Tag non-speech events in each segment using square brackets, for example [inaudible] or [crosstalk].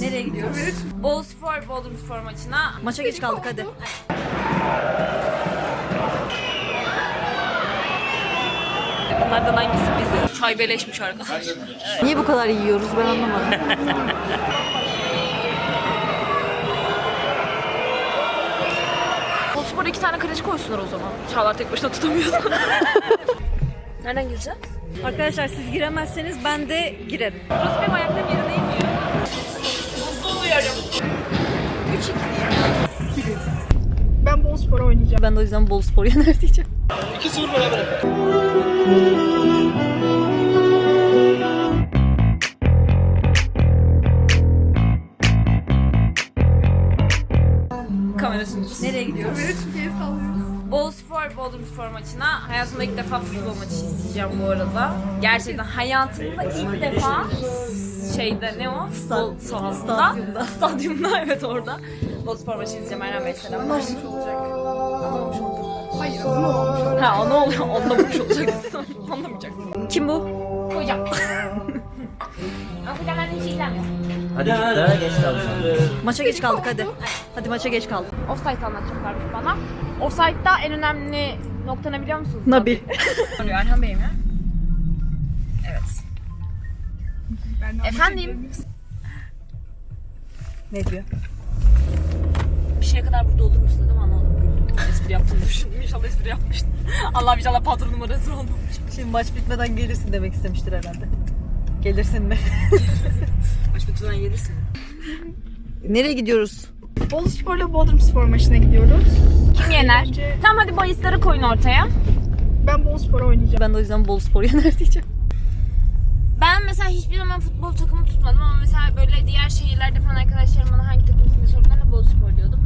Nereye gidiyoruz? Bol Spor, Bodrum Spor maçına. Maça geç kaldık hadi. Bunlardan hangisi bizi? Çay beleşmiş arkadaş. Niye bu kadar yiyoruz ben anlamadım. Bol Spor'a iki tane kaleci koysunlar o zaman. Çağlar tek başına tutamıyorsa. [laughs] Nereden gireceğiz? Arkadaşlar siz giremezseniz ben de girerim. Burası benim ayaklarım yere. 3-2 Ben bol spor oynayacağım. Ben de o yüzden bol spor [laughs] yener diyeceğim. 2-0 beraber. Kamerasını Nereye gidiyoruz? Türkiye'yi sallıyoruz. Bol Spor, Bodrum Spor maçına. Hayatımda ilk defa futbol maçı izleyeceğim bu arada. Gerçekten hayatımda ilk defa şeyde ne o? Futbol sahasında. Stadyumda. Stadyumda [laughs] evet orada. Bol Spor maçı izleyeceğim. Erhan Bey selamlar. olacak. Hayır, ne olmuş? Ha o ne oluyor? [laughs] Anlamış olacaksın. [laughs] Anlamayacaksın. Kim bu? Hocam. Hocam ben hiç izlemiyorum. Hadi git daha geç kalacağım. Maça geç kaldık hadi. Hadi maça geç kaldık. Offside anlatacaklarmış bana. Offside'da en önemli nokta ne biliyor musunuz? Nabi. Erhan Bey mi? Efendim? Ne diyor? Bir şeye kadar burada olur musun dedim anlamadım. Espri yaptığını düşündüm. [laughs] İnşallah espri yapmıştım. Allah inşallah patronuma rezil olmamış. Şimdi maç bitmeden gelirsin demek istemiştir herhalde. Gelirsin mi? [laughs] Maç bitmeden gelirsin. Nereye gidiyoruz? Bol sporla Bodrum spor maçına gidiyoruz. Kim yener? Bence Tamam hadi bahisleri koyun ortaya. ben bol spor oynayacağım. Ben de o yüzden bol spor [laughs] yener diyeceğim. Ben mesela hiçbir zaman futbol takımı tutmadım ama mesela böyle diğer şehirlerde falan arkadaşlarım bana hangi takımsın diye sorduğunda bol spor diyordum.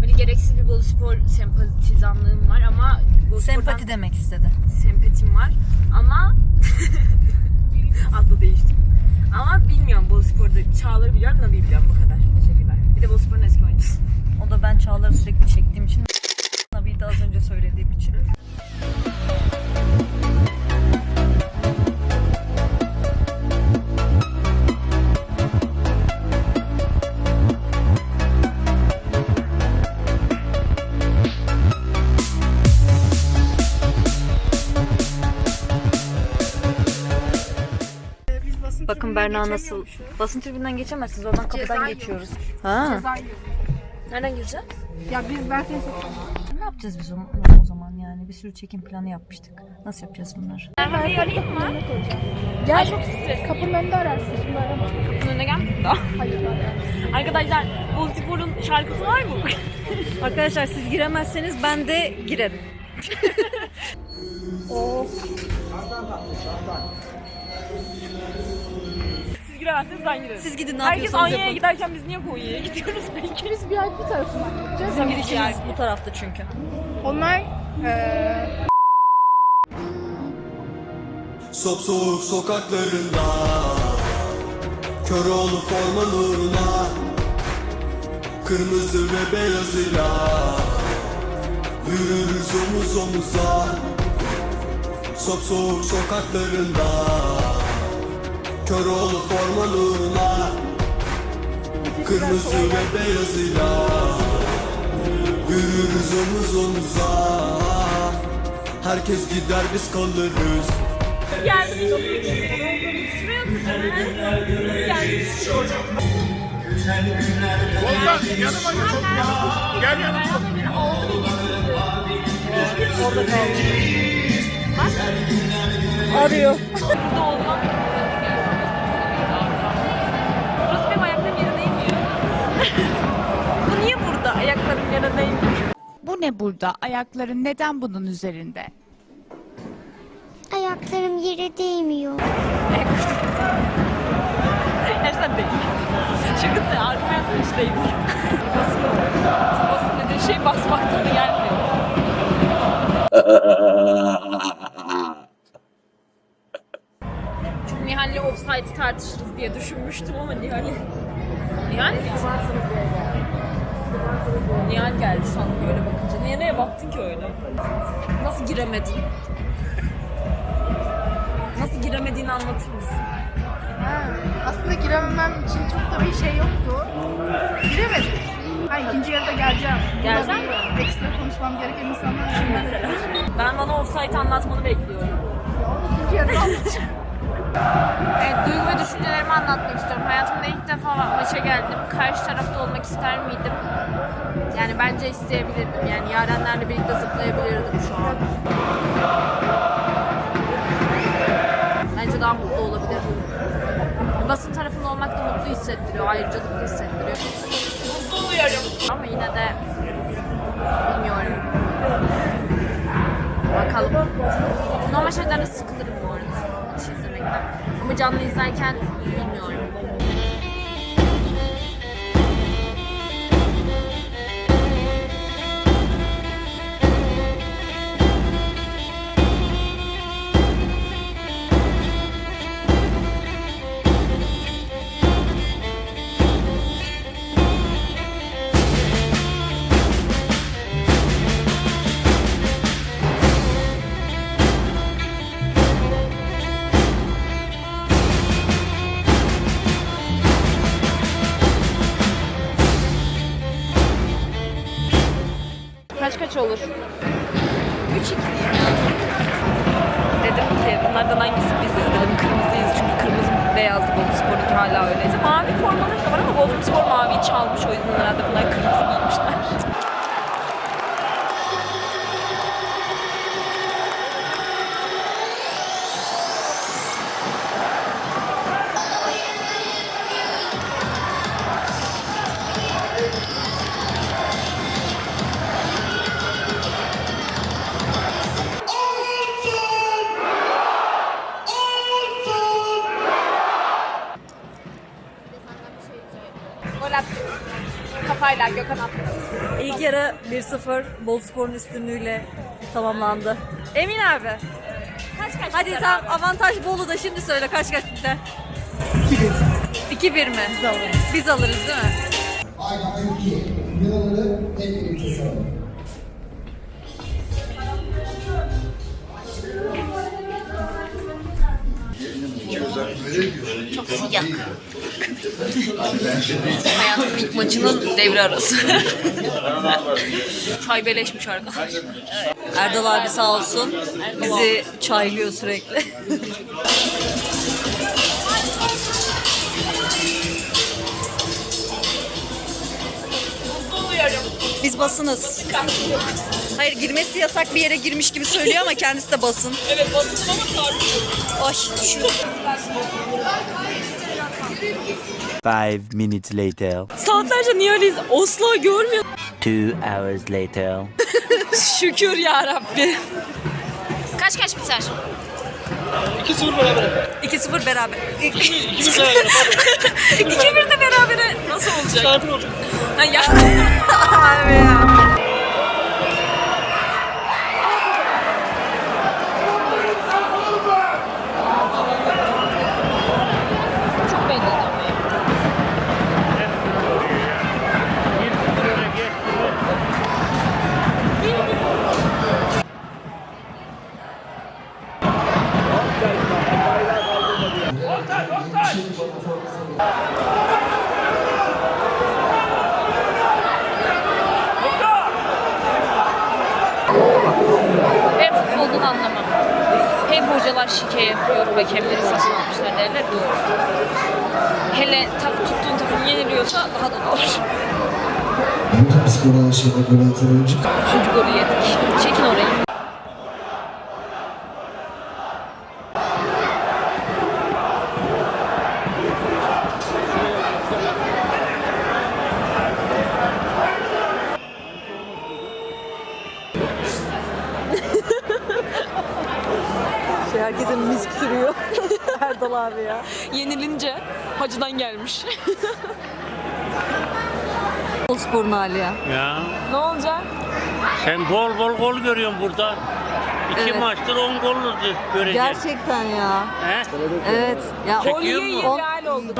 Böyle gereksiz bir bol spor sempatizanlığım var ama bol spordan Sempati demek istedi. sempatim var ama [laughs] adlı değişti. Ama bilmiyorum bol sporda Çağlar'ı biliyorum Nabi'yi biliyorum bu kadar. Teşekkürler. Bir de bol sporun eski oyuncusu. O da ben Çağlar'ı sürekli çektiğim için. Nabi'yi de az önce söylediğim için. Berna nasıl. Basın tribünden geçemezsiniz. Oradan kapıdan Ceza geçiyoruz. Ha. Ceza. Nereden gireceğiz? Ya biz ben seni. Ne yapacağız biz o, o zaman yani? Bir sürü çekim planı yapmıştık. Nasıl yapacağız bunları? Erhan'ı arayayım mı? Gel. Ay çok stres. Kapının önünde ararsın. Şimdi arama. Kapının önüne gelmedim daha. Hayır. Arkadaşlar Bol Spor'un şarkısı var mı? [laughs] Arkadaşlar siz giremezseniz ben de girerim. [laughs] Of. Siz giremezseniz ben girerim. Siz gidin ne Herkes yapıyorsanız Anya'ya yapın. giderken biz niye Konya'ya gidiyoruz [laughs] peki? Biz VIP tarafından gideceğiz. Bizim girişimiz bu tarafta çünkü. Onlar eee Sopsoğuk sokaklarında Köroğlu forma nuruna Kırmızı ve beyazıyla Yürürüz omuz omuza Sopsoğuk sokaklarında Köroğlu forma nuruna Kırmızı ve beyazıyla Yürürüz omuz omuza Herkes gider biz kalırız Geldim çok iyi. Şuraya oturun. Arıyor. Burada olmam. Ne burada? Ayakların neden bunun üzerinde? Ayaklarım yere değmiyor. Gerçekten değil. Arkama yatmış hiç değil. Basın Basın dediğin şey basmaktan da gelmiyor. Çünkü Nihal'le offside tartışırız diye düşünmüştüm ama Nihal... Nihal mi? Nihal geldi sandım öyle bakınca. Niye neye baktın ki öyle? Nasıl giremedin? Nasıl giremediğini anlatır mısın? Ha, aslında girememem için çok da bir şey yoktu. Giremedik. Ha, ikinci yarıda geleceğim. Burada bir Ekstra konuşmam gereken insanlar şimdi. Ben bana offsite anlatmanı bekliyorum. İkinci yarıda anlatacağım. Evet, duygu ve düşüncelerimi anlatmak istiyorum. Hayatımda ilk defa maça geldim. Karşı tarafta olmak ister miydim? Yani bence isteyebilirdim. Yani yarenlerle birlikte zıplayabilirdim şu an. Bence daha mutlu olabilirdim. Basın tarafında olmak da mutlu hissettiriyor. Ayrıcalıklı hissettiriyor. Mutlu oluyorum. Ama yine de bilmiyorum. Bakalım. Normal şartlarda sıkılırım bu arada maçı izlemekten. Ama canlı izlerken bilmiyorum. Kaç kaç olur? 3-2 diyeyim ya. Dedim ki bunlardan hangisi biziz dedim. Kırmızıyız çünkü kırmızı beyazlı Bolu Spor'unki hala öyleyse. Mavi formaları da var ama Bolu Spor maviyi çalmış o yüzden herhalde bunlar kırmızı giymişler. 1-0 Bol Spor'un üstünlüğüyle tamamlandı. Emin abi. Kaç kaç Hadi biter tam abi? avantaj Bolu'da şimdi söyle kaç kaç biter? 2-1. 2-1 mi? Biz alırız. Biz alırız değil mi? Aynı Türkiye. Yılanları hep birlikte sağlayın. Hayatımın ilk maçının devre arası. [laughs] Çay beleşmiş arkadaş. Erdal abi sağ olsun. Bizi çaylıyor sürekli. Biz basınız. Hayır girmesi yasak bir yere girmiş gibi söylüyor ama kendisi de basın. [laughs] Evet basın ama Ay düşüyor. Five minutes later. Saatlerce niye öyleyiz? Oslo görmüyor. Two hours later. [laughs] Şükür ya Rabbi. Kaç kaç biter? 2-0 beraber. 2-0 beraber. İkimiz beraber. 2-1 de berabere. Nasıl olacak? Şampiyon olacak. Ha, ya. [laughs] Abi ya. Ben futboldan anlamam. Hem hocalar şike yapıyor, hakemleri satın almışlar derler doğru. Hele tak tuttuğun takım yeniliyorsa daha da doğru. Bütün skor şeyde gol oyuncu Üçüncü golü yedik. Çekin abi ya. Yenilince hacıdan gelmiş. [laughs] Bol sporun hali ya. Ya ne olacak? sen bol bol gol görüyorsun burada. İki Evet. maçtır 10 gol göreceksin. Gerçekten ya. He? Evet. Ya Çekiyor mu? on- oldu.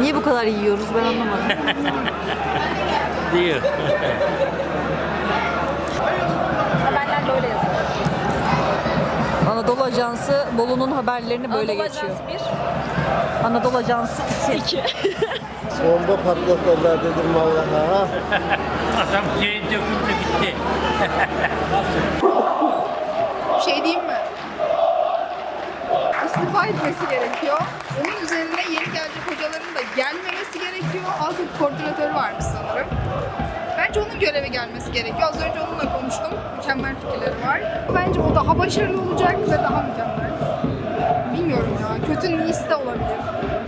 niye bu kadar yiyoruz ben anlamadım. [laughs] Diyor. Anadolu Ajansı Bolu'nun haberlerini böyle Anadolu geçiyor. Ajansı bir. Anadolu Ajansı 2. [laughs] Bomba patlatırlar dedim vallahi ha. Adam şeyin döküldü gitti. Bir şey diyeyim mi? İstifa etmesi gerekiyor. Onun üzerine yeni gelecek hocaların da gelmemesi gerekiyor. Altyapı koordinatörü varmış sanırım. Bence onun göreve gelmesi gerekiyor. Az önce onunla konuştum. Mükemmel fikirleri var. Bence o daha başarılı olacak ve daha mükemmel. Bilmiyorum ya. Kötü niyesi de olabilir.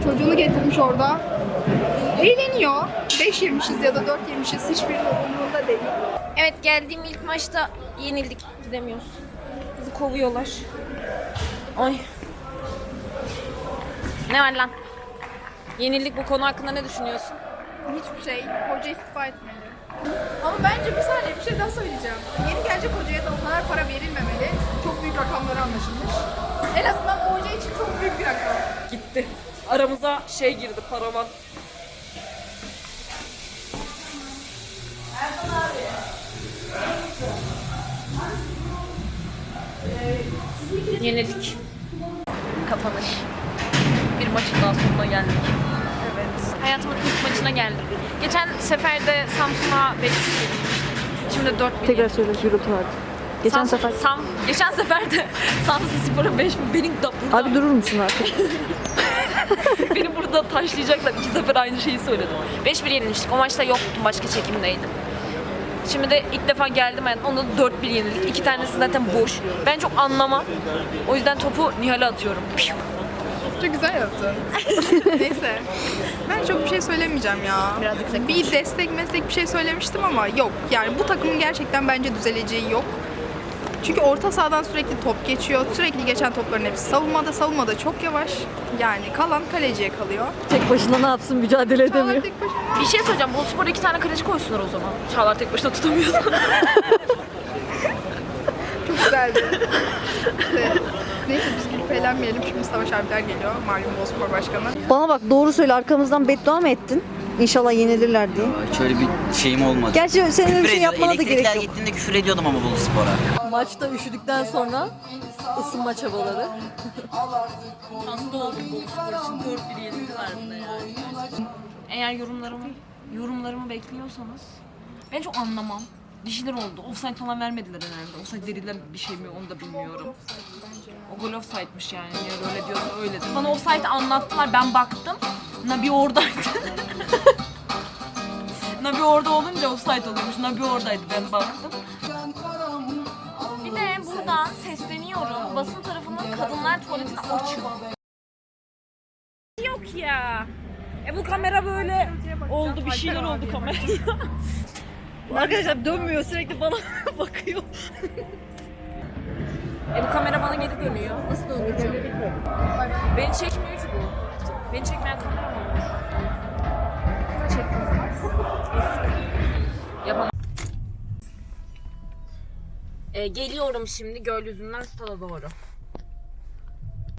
Çocuğunu getirmiş orada. Eğleniyor. 5 yemişiz ya da 4 yemişiz. Hiçbirinin umurunda değil. Evet geldiğim ilk maçta yenildik. Gidemiyoruz. Bizi kovuyorlar. Ay. Ne var lan? Yenildik bu konu hakkında ne düşünüyorsun? Hiçbir şey. Hoca istifa etmeli. Ama bence bir saniye bir şey daha söyleyeceğim. Yeni gelecek hocaya da o kadar para verilmemeli. Çok büyük rakamları anlaşılmış. En azından o hoca için çok büyük bir rakam. Gitti. Aramıza şey girdi paravan. Yenildik. Kapanış. Bir maçın daha sonuna geldik. Hayatımın ilk maçına geldim. Geçen sefer de Samsun'a 5 Şimdi 4 Tekrar söyle gürültü vardı. Geçen Samsun- sefer... Sam, geçen sefer de [laughs] Samsun Spor'a 5 benim da burada, Abi durur musun artık? [laughs] beni burada taşlayacaklar. İki sefer aynı şeyi söyledim. 5-1 yenilmiştik. O maçta yoktum. Başka çekimdeydim. Şimdi de ilk defa geldim hayatım. Onda da 4-1 yenildik. İki tanesi zaten boş. Ben çok anlamam. O yüzden topu Nihal'e atıyorum. Piu. Çok güzel yaptın. [laughs] Neyse. Ben çok bir şey söylemeyeceğim ya. bir destek meslek bir şey söylemiştim ama yok. Yani bu takımın gerçekten bence düzeleceği yok. Çünkü orta sahadan sürekli top geçiyor. Sürekli geçen topların hepsi savunmada. Savunmada çok yavaş. Yani kalan kaleciye kalıyor. Tek başına ne yapsın mücadele Çağlar edemiyor. tek başına Bir şey söyleyeceğim. Boluspor'a iki tane kaleci koysunlar o zaman. Çağlar tek başına tutamıyorsa. [laughs] çok güzeldi. İşte, [laughs] neyse biz gülüp eğlenmeyelim. Şimdi Savaş abiler geliyor. Malum Bozkır Başkanı. Bana bak doğru söyle arkamızdan beddua mı ettin? İnşallah yenilirler diye. Hiç öyle bir şeyim olmadı. Gerçi senin öyle bir şey yapmana da gerek yok. gittiğinde küfür ediyordum ama Bolu Spor'a. Maçta üşüdükten sonra ısınma çabaları. Eğer yorumlarımı yorumlarımı bekliyorsanız ben çok anlamam. Bir şeyler oldu. Offside falan vermediler herhalde. Offside dediler bir şey mi onu da bilmiyorum. O gol offside'miş yani. Eğer öyle diyorsa öyledir. Bana offside'ı anlattılar. Ben baktım. Nabi oradaydı. [laughs] Nabi orada olunca offside oluyormuş. Nabi oradaydı ben baktım. Bir de buradan sesleniyorum. Basın tarafından kadınlar tuvaletini açın. Yok ya. E bu kamera böyle oldu bir şeyler oldu kamera. [laughs] Arkadaşlar dönmüyor sürekli bana [laughs] bakıyor. E bu kamera bana geri dönüyor. Nasıl dönüyor? Beni çekmiyor ki bu. Beni çekmeyen kamera mı olur? Çekmiyor. E, geliyorum şimdi göl yüzünden stada doğru.